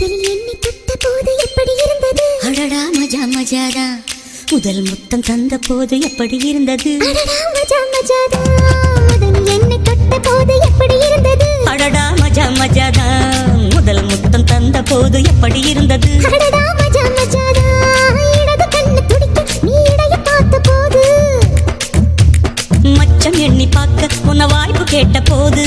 முதலில் என்னை தொட்ட போது எப்படி இருந்தது? அடடா மஜா மஜாதா முதல் முத்தம் தந்த போது எப்படி இருந்தது? அடடா மஜா மஜாதா முதலில் என்னை தொட்ட போது எப்படி இருந்தது? அடடா மஜா மஜாதா முதல் முத்தம் தந்த போது எப்படி இருந்தது? அடடா மஜா மஜாதா இடது கண்ணு துடிக்க நீ இடைய பார்த்த போது. மச்சம் எண்ணி பார்க்க உன வாய்ப்பு கேட்ட போது.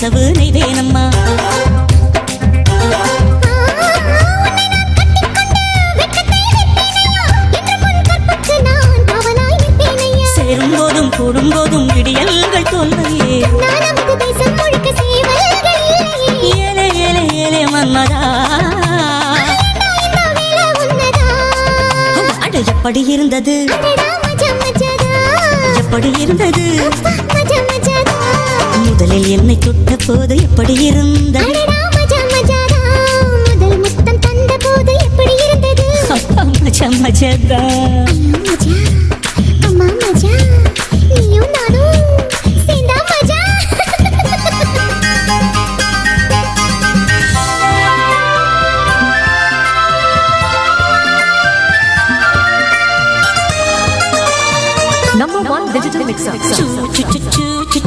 கொலுசவு நீவேனம்மா சேரும்போதும் கூடும்போதும் விடியல்கள் தோல்வையே ஏழை ஏழை ஏழை எப்படி இருந்தது? எப்படி இருந்தது? நீங்கள் என்னை தொட்ட போது எப்படி இருந்த முதல் முத்தம் தந்த போது எப்படி இருந்தது? அப்பா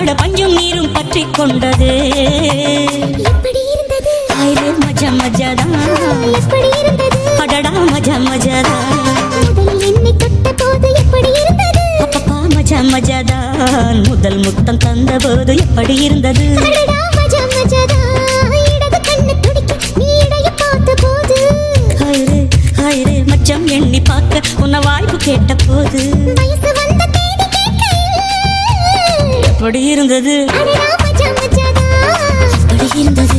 ஆட பஞ்சம் நீரும் பற்றி கொண்டது. மஜா மஜாதா. அடடா மஜா மஜாதா. அப்பப்பா மஜா மஜாதான் முதல் முத்தம் தந்தபோது எப்படி இருந்தது? மச்சம் எண்ணி பார்க்க உன்னை வாய்ப்பு கேட்ட போது. படி இருந்தது? படி இருந்தது?